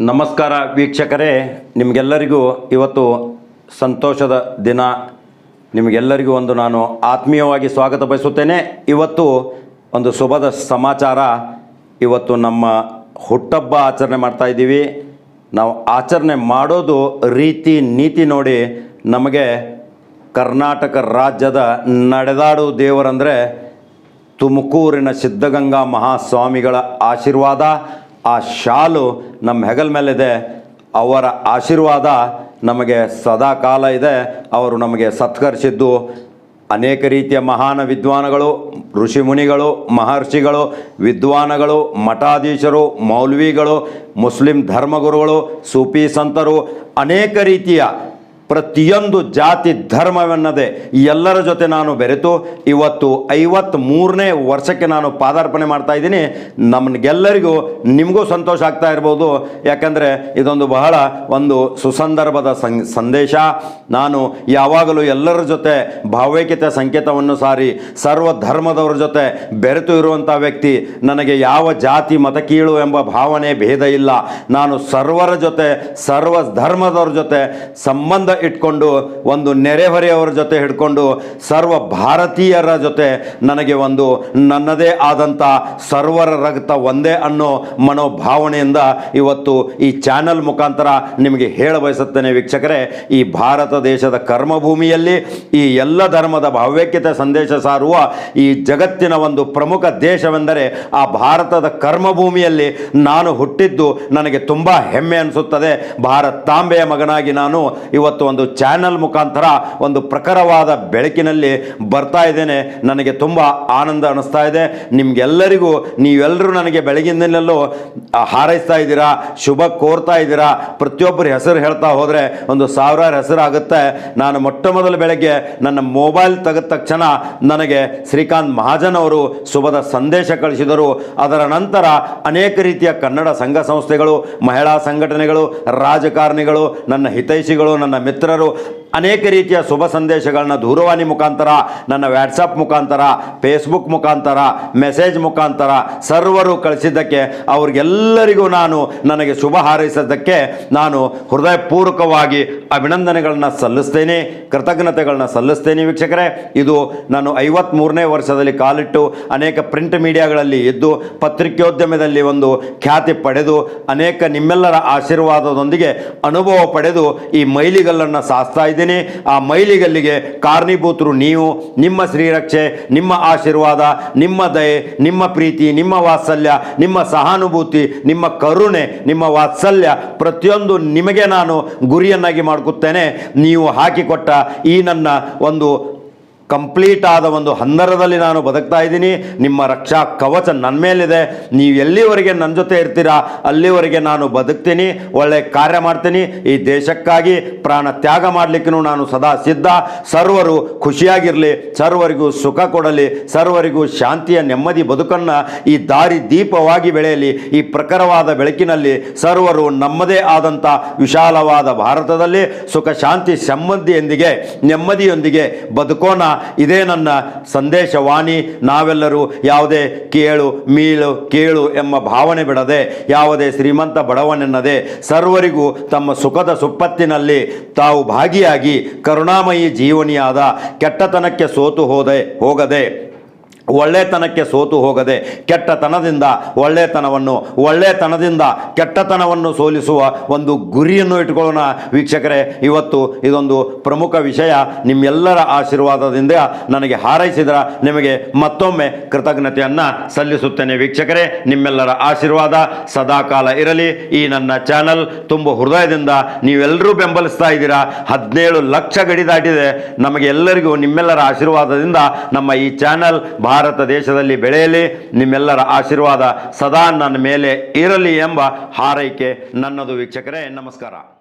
ನಮಸ್ಕಾರ ವೀಕ್ಷಕರೇ, ನಿಮಗೆಲ್ಲರಿಗೂ ಇವತ್ತು ಸಂತೋಷದ ದಿನ. ನಿಮಗೆಲ್ಲರಿಗೂ ಒಂದು ನಾನು ಆತ್ಮೀಯವಾಗಿ ಸ್ವಾಗತ ಬಯಸುತ್ತೇನೆ. ಇವತ್ತು ಒಂದು ಶುಭದ ಸಮಾಚಾರ. ಇವತ್ತು ನಮ್ಮ ಹುಟ್ಟಬ್ಬ ಆಚರಣೆ ಮಾಡ್ತಾ ಇದ್ದೀವಿ. ನಾವು ಆಚರಣೆ ಮಾಡೋದು ರೀತಿ ನೀತಿ ನೋಡಿ ನಮಗೆ ಕರ್ನಾಟಕ ರಾಜ್ಯದ ನಡೆದಾಡು ದೇವರಂದರೆ ತುಮಕೂರಿನ ಸಿದ್ಧಗಂಗಾ ಮಹಾಸ್ವಾಮಿಗಳ ಆಶೀರ್ವಾದ. ಆ ಶಾಲು ನಮ್ಮ ಹೆಗಲ ಮೇಲಿದೆ. ಅವರ ಆಶೀರ್ವಾದ ನಮಗೆ ಸದಾ ಕಾಲ ಇದೆ. ಅವರು ನಮಗೆ ಸತ್ಕರಿಸಿದ್ದು. ಅನೇಕ ರೀತಿಯ ಮಹಾನ ವಿದ್ವಾನಗಳು, ಋಷಿ ಮುನಿಗಳು, ಮಹರ್ಷಿಗಳು, ವಿದ್ವಾನಗಳು, ಮಠಾಧೀಶರು, ಮೌಲ್ವಿಗಳು, ಮುಸ್ಲಿಂ ಧರ್ಮಗುರುಗಳು, ಸೂಫಿ ಸಂತರು, ಅನೇಕ ರೀತಿಯ ಪ್ರತಿಯೊಂದು ಜಾತಿ ಧರ್ಮವೆನ್ನದೆ ಎಲ್ಲರ ಜೊತೆ ನಾನು ಬೆರೆತು ಇವತ್ತು ಐವತ್ತ್ ಮೂರನೇ ವರ್ಷಕ್ಕೆ ನಾನು ಪಾದಾರ್ಪಣೆ ಮಾಡ್ತಾ ಇದ್ದೀನಿ. ನಮಗೆಲ್ಲರಿಗೂ ನಿಮಗೂ ಸಂತೋಷ ಆಗ್ತಾ ಇರ್ಬೋದು. ಯಾಕಂದರೆ ಇದೊಂದು ಬಹಳ ಒಂದು ಸುಸಂದರ್ಭದ ಸಂದೇಶ. ನಾನು ಯಾವಾಗಲೂ ಎಲ್ಲರ ಜೊತೆ ಭಾವೈಕ್ಯತೆ ಸಂಕೇತವನ್ನು ಸಾರಿ ಸರ್ವ ಧರ್ಮದವರ ಜೊತೆ ಬೆರೆತು ಇರುವಂಥ ವ್ಯಕ್ತಿ. ನನಗೆ ಯಾವ ಜಾತಿ ಮತ ಕೀಳು ಎಂಬ ಭಾವನೆ ಭೇದ ಇಲ್ಲ. ನಾನು ಸರ್ವರ ಜೊತೆ, ಸರ್ವ ಧರ್ಮದವ್ರ ಜೊತೆ ಸಂಬಂಧ ಇಟ್ಕೊಂಡು, ಒಂದು ನೆರೆಹೊರೆಯವರ ಜೊತೆ ಹಿಡ್ಕೊಂಡು, ಸರ್ವ ಭಾರತೀಯರ ಜೊತೆ ನನಗೆ ಒಂದು ನನ್ನದೇ ಆದಂಥ ಸರ್ವರ ರಕ್ತ ಒಂದೇ ಅನ್ನೋ ಮನೋಭಾವನೆಯಿಂದ ಇವತ್ತು ಈ ಚಾನಲ್ ಮುಖಾಂತರ ನಿಮಗೆ ಹೇಳ ಬಯಸುತ್ತೇನೆ ವೀಕ್ಷಕರೇ, ಈ ಭಾರತ ದೇಶದ ಕರ್ಮಭೂಮಿಯಲ್ಲಿ ಈ ಎಲ್ಲ ಧರ್ಮದ ಭಾವ್ಯಕ್ಯತೆ ಸಂದೇಶ ಸಾರುವ ಈ ಜಗತ್ತಿನ ಒಂದು ಪ್ರಮುಖ ದೇಶವೆಂದರೆ ಆ ಭಾರತದ ಕರ್ಮಭೂಮಿಯಲ್ಲಿ ನಾನು ಹುಟ್ಟಿದ್ದು ನನಗೆ ತುಂಬ ಹೆಮ್ಮೆ ಅನಿಸುತ್ತದೆ. ಭಾರತಾಂಬೆಯ ಮಗನಾಗಿ ನಾನು ಇವತ್ತು ಒಂದು ಚಾನಲ್ ಮುಖಾಂತರ ಒಂದು ಪ್ರಖರವಾದ ಬೆಳಕಿನಲ್ಲಿ ಬರ್ತಾ ಇದ್ದೇನೆ. ನನಗೆ ತುಂಬ ಆನಂದ ಅನಿಸ್ತಾ ಇದೆ. ನಿಮಗೆಲ್ಲರಿಗೂ, ನೀವೆಲ್ಲರೂ ನನಗೆ ಬೆಳಗಿನಲ್ಲೂ ಹಾರೈಸ್ತಾ ಇದ್ದೀರಾ, ಶುಭ ಕೋರ್ತಾ ಇದ್ದೀರಾ, ಪ್ರತಿಯೊಬ್ಬರ ಹೆಸರು ಹೇಳ್ತಾ ಹೋದರೆ ಒಂದು ಸಾವಿರಾರು ಹೆಸರು ಆಗುತ್ತೆ. ನಾನು ಮೊಟ್ಟ ಮೊದಲ ಬೆಳಗ್ಗೆ ನನ್ನ ಮೊಬೈಲ್ ತೆಗೆದ ತಕ್ಷಣ ನನಗೆ ಶ್ರೀಕಾಂತ್ ಮಹಾಜನ್ ಅವರು ಶುಭದ ಸಂದೇಶ ಕಳಿಸಿದರು. ಅದರ ನಂತರ ಅನೇಕ ರೀತಿಯ ಕನ್ನಡ ಸಂಘ ಸಂಸ್ಥೆಗಳು, ಮಹಿಳಾ ಸಂಘಟನೆಗಳು, ರಾಜಕಾರಣಿಗಳು, ನನ್ನ ಹಿತೈಷಿಗಳು, ನನ್ನ ¡Entraro! ಅನೇಕ ರೀತಿಯ ಶುಭ ಸಂದೇಶಗಳನ್ನ ದೂರವಾಣಿ ಮುಖಾಂತರ, ನನ್ನ ವ್ಯಾಟ್ಸಪ್ ಮುಖಾಂತರ ಫೇಸ್ಬುಕ್ ಮುಖಾಂತರ ಮೆಸೇಜ್ ಮುಖಾಂತರ ಸರ್ವರು ಕಳಿಸಿದ್ದಕ್ಕೆ ಅವ್ರಿಗೆಲ್ಲರಿಗೂ ನಾನು ನನಗೆ ಶುಭ ಹಾರೈಸಿದ್ದಕ್ಕೆ ನಾನು ಹೃದಯಪೂರ್ವಕವಾಗಿ ಅಭಿನಂದನೆಗಳನ್ನ ಸಲ್ಲಿಸ್ತೇನೆ, ಕೃತಜ್ಞತೆಗಳನ್ನ ಸಲ್ಲಿಸ್ತೇನೆ ವೀಕ್ಷಕರೇ. ಇದು ನಾನು ಐವತ್ತ್ಮೂರನೇ ವರ್ಷದಲ್ಲಿ ಕಾಲಿಟ್ಟು ಅನೇಕ ಪ್ರಿಂಟ್ ಮೀಡಿಯಾಗಳಲ್ಲಿ ಇದ್ದು, ಪತ್ರಿಕೋದ್ಯಮದಲ್ಲಿ ಒಂದು ಖ್ಯಾತಿ ಪಡೆದು, ಅನೇಕ ನಿಮ್ಮೆಲ್ಲರ ಆಶೀರ್ವಾದದೊಂದಿಗೆ ಅನುಭವ ಪಡೆದು ಈ ಮೈಲಿಗಲ್ಲನ್ನು ಸಾಸ್ತಾ ಇದ್ದೀನಿ. ಆ ಮೈಲಿಗಲ್ಲಿಗೆ ಕಾರಣೀಭೂತರು ನೀವು, ನಿಮ್ಮ ಶ್ರೀರಕ್ಷೆ, ನಿಮ್ಮ ಆಶೀರ್ವಾದ, ನಿಮ್ಮ ದಯೆ, ನಿಮ್ಮ ಪ್ರೀತಿ, ನಿಮ್ಮ ವಾತ್ಸಲ್ಯ, ನಿಮ್ಮ ಸಹಾನುಭೂತಿ, ನಿಮ್ಮ ಕರುಣೆ, ನಿಮ್ಮ ವಾತ್ಸಲ್ಯ ಪ್ರತಿಯೊಂದು ನಿಮಗೆ ನಾನು ಗುರಿಯನ್ನಾಗಿ ಮಾಡ್ಕೊತೇನೆ ನೀವು ಹಾಕಿಕೊಟ್ಟ ಈ ನನ್ನ ಒಂದು ಕಂಪ್ಲೀಟ್ ಆದ ಒಂದು ಹಂದರದಲ್ಲಿ ನಾನು ಬದುಕ್ತಾ ಇದ್ದೀನಿ. ನಿಮ್ಮ ರಕ್ಷಾ ಕವಚ ನನ್ನ ಮೇಲಿದೆ. ನೀವು ಎಲ್ಲಿವರೆಗೆ ನನ್ನ ಜೊತೆ ಇರ್ತೀರಾ, ಅಲ್ಲಿವರೆಗೆ ನಾನು ಬದುಕ್ತೀನಿ, ಒಳ್ಳೆ ಕಾರ್ಯ ಮಾಡ್ತೀನಿ. ಈ ದೇಶಕ್ಕಾಗಿ ಪ್ರಾಣ ತ್ಯಾಗ ಮಾಡಲಿಕ್ಕೂ ನಾನು ಸದಾ ಸಿದ್ಧ. ಸರ್ವರು ಖುಷಿಯಾಗಿರಲಿ, ಸರ್ವರಿಗೂ ಸುಖ ಕೊಡಲಿ, ಸರ್ವರಿಗೂ ಶಾಂತಿಯ ನೆಮ್ಮದಿ ಬದುಕನ್ನು ಈ ದಾರಿ ದೀಪವಾಗಿ ಬೆಳೆಯಲಿ. ಈ ಪ್ರಖರವಾದ ಬೆಳಕಿನಲ್ಲಿ ಸರ್ವರು ನಮ್ಮದೇ ಆದಂಥ ವಿಶಾಲವಾದ ಭಾರತದಲ್ಲಿ ಸುಖ, ಶಾಂತಿ ಸಮೃದ್ಧಿಯೊಂದಿಗೆ ನೆಮ್ಮದಿಯೊಂದಿಗೆ ಬದುಕೋಣ. ಇದೇ ನನ್ನ ಸಂದೇಶವಾಣಿ ನಾವೆಲ್ಲರೂ ಯಾವುದೇ ಕೇಳು, ಮೀಳು, ಕೇಳು ಎಂಬ ಭಾವನೆ ಬಿಡದೆ, ಯಾವುದೇ ಶ್ರೀಮಂತ ಬಡವನೆನ್ನದೆ, ಸರ್ವರಿಗೂ ತಮ್ಮ ಸುಖದ ಸುಪ್ಪತ್ತಿನಲ್ಲಿ ತಾವು ಭಾಗಿಯಾಗಿ ಕರುಣಾಮಯಿ ಜೀವನಿಯಾದ ಕೆಟ್ಟತನಕ್ಕೆ ಸೋತು ಹೋದೆ, ಹೋಗದೆ ಒಳ್ಳೆತನಕ್ಕೆ ಸೋತು ಹೋಗದೆ ಕೆಟ್ಟತನದಿಂದ ಒಳ್ಳೆತನವನ್ನು, ಒಳ್ಳೆತನದಿಂದ ಕೆಟ್ಟತನವನ್ನು ಸೋಲಿಸುವ ಒಂದು ಗುರಿಯನ್ನು ಇಟ್ಕೊಳ್ಳೋಣ ವೀಕ್ಷಕರೇ, ಇವತ್ತು ಇದೊಂದು ಪ್ರಮುಖ ವಿಷಯ. ನಿಮ್ಮೆಲ್ಲರ ಆಶೀರ್ವಾದದಿಂದ ನನಗೆ ಹಾರೈಸಿದ್ರ ನಿಮಗೆ ಮತ್ತೊಮ್ಮೆ ಕೃತಜ್ಞತೆಯನ್ನು ಸಲ್ಲಿಸುತ್ತೇನೆ. ವೀಕ್ಷಕರೇ, ನಿಮ್ಮೆಲ್ಲರ ಆಶೀರ್ವಾದ ಸದಾಕಾಲ ಇರಲಿ. ಈ ನನ್ನ ಚಾನಲ್ ತುಂಬ ಹೃದಯದಿಂದ ನೀವೆಲ್ಲರೂ ಬೆಂಬಲಿಸ್ತಾ ಇದ್ದೀರಾ. ಹದಿನೇಳು ಲಕ್ಷ ಗಡಿ ದಾಟಿದೆ. ನಮಗೆ ಎಲ್ಲರಿಗೂ ನಿಮ್ಮೆಲ್ಲರ ಆಶೀರ್ವಾದದಿಂದ ನಮ್ಮ ಈ ಚಾನಲ್ ಭಾರತ ದೇಶದಲ್ಲಿ ಬೆಳೆಯಲಿ ನಿಮ್ಮೆಲ್ಲರ ಆಶೀರ್ವಾದ ಸದಾ ನನ್ನ ಮೇಲೆ ಇರಲಿ ಎಂಬ ಹಾರೈಕೆ ನನ್ನದು ವೀಕ್ಷಕರೇ. ನಮಸ್ಕಾರ.